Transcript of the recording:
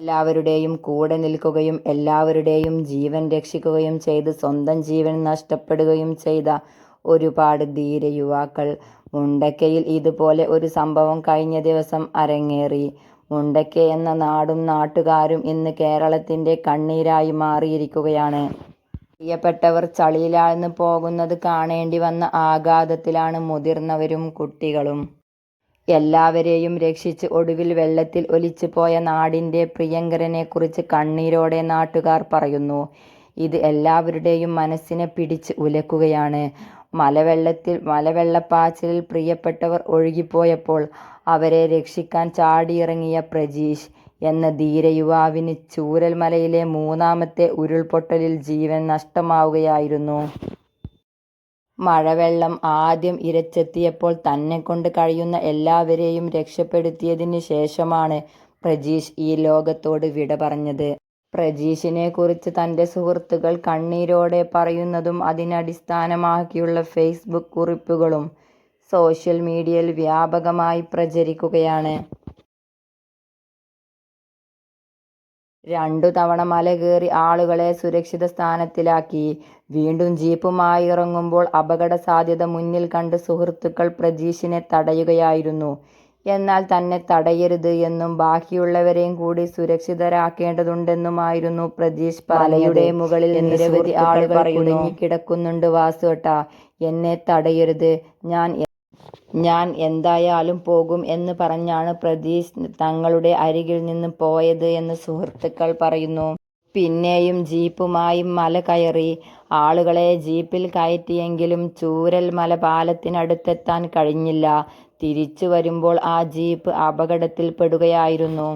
എല്ലാവരുടെയും കൂടെ നിൽക്കുകയും എല്ലാവരുടെയും ജീവൻ രക്ഷിക്കുകയും ചെയ്ത് സ്വന്തം ജീവൻ നഷ്ടപ്പെടുകയും ചെയ്ത ഒരുപാട് ധീര യുവാക്കൾ. മുണ്ടക്കയിൽ ഇതുപോലെ ഒരു സംഭവം കഴിഞ്ഞ ദിവസം അരങ്ങേറി. മുണ്ടക്ക എന്ന നാടും നാട്ടുകാരും ഇന്ന് കേരളത്തിന്റെ കണ്ണീരായി മാറിയിരിക്കുകയാണ്. പ്രിയപ്പെട്ടവർ ചളിയിലാഴ്ന്നു പോകുന്നത് കാണേണ്ടി വന്ന ആഘാതത്തിലാണ് മുതിർന്നവരും കുട്ടികളും. എല്ലാവരെയും രക്ഷിച്ച് ഒടുവിൽ വെള്ളത്തിൽ ഒലിച്ചു പോയ നാടിന്റെ പ്രിയങ്കരനെക്കുറിച്ച് കണ്ണീരോടെ നാട്ടുകാർ പറയുന്നു. ഇത് എല്ലാവരുടെയും മനസ്സിനെ പിടിച്ച് ഉലക്കുകയാണ് മലവെള്ളത്തിൽ മലവെള്ളപ്പാച്ചിലിൽ പ്രിയപ്പെട്ടവർ ഒഴുകിപ്പോയപ്പോൾ അവരെ രക്ഷിക്കാൻ ചാടിയിറങ്ങിയ പ്രജീഷ് എന്ന ധീര യുവാവിന് ചൂരൽമലയിലെ മൂന്നാമത്തെ ഉരുൾപൊട്ടലിൽ ജീവൻ നഷ്ടമാവുകയായിരുന്നു. മഴവെള്ളം ആദ്യം ഇരച്ചെത്തിയപ്പോൾ തന്നെക്കൊണ്ട് കഴിയുന്ന എല്ലാവരെയും രക്ഷപ്പെടുത്തിയതിന് ശേഷമാണ് പ്രജീഷ് ഈ ലോകത്തോട് വിട പറഞ്ഞത്. പ്രജീഷിനെക്കുറിച്ച് തന്റെ സുഹൃത്തുക്കൾ കണ്ണീരോടെ പറയുന്നതും അതിനടിസ്ഥാനമാക്കിയുള്ള ഫേസ്ബുക്ക് കുറിപ്പുകളും സോഷ്യൽ മീഡിയയിൽ വ്യാപകമായി പ്രചരിക്കുകയാണ്. രണ്ടു തവണ മല കയറി ആളുകളെ സുരക്ഷിത സ്ഥാനത്തിലാക്കി. വീണ്ടും ജീപ്പുമായി ഇറങ്ങുമ്പോൾ അപകട സാധ്യത മുന്നിൽ കണ്ട് സുഹൃത്തുക്കൾ പ്രജീഷിനെ തടയുകയായിരുന്നു. എന്നാൽ തന്നെ തടയരുത് എന്നും ബാക്കിയുള്ളവരെയും കൂടി സുരക്ഷിതരാക്കേണ്ടതുണ്ടെന്നുമായിരുന്നു പ്രജീഷ് പാലയുടെ മുകളിൽ നിരവധി ആളുകൾ കിടക്കുന്നുണ്ട് വാസുവട്ട എന്നെ തടയരുത്. ഞാൻ എന്തായാലും പോകും എന്ന് പറഞ്ഞാണ് പ്രതീഷ് തങ്ങളുടെ അരികിൽ നിന്ന് പോയത് എന്ന് സുഹൃത്തുക്കൾ പറയുന്നു. പിന്നെയും ജീപ്പുമായി മല കയറി. ആളുകളെ ജീപ്പിൽ കയറ്റിയെങ്കിലും ചൂരൽ മല പാലത്തിനടുത്തെത്താൻ കഴിഞ്ഞില്ല. തിരിച്ചു വരുമ്പോൾ ആ ജീപ്പ് അപകടത്തിൽപ്പെടുകയായിരുന്നു.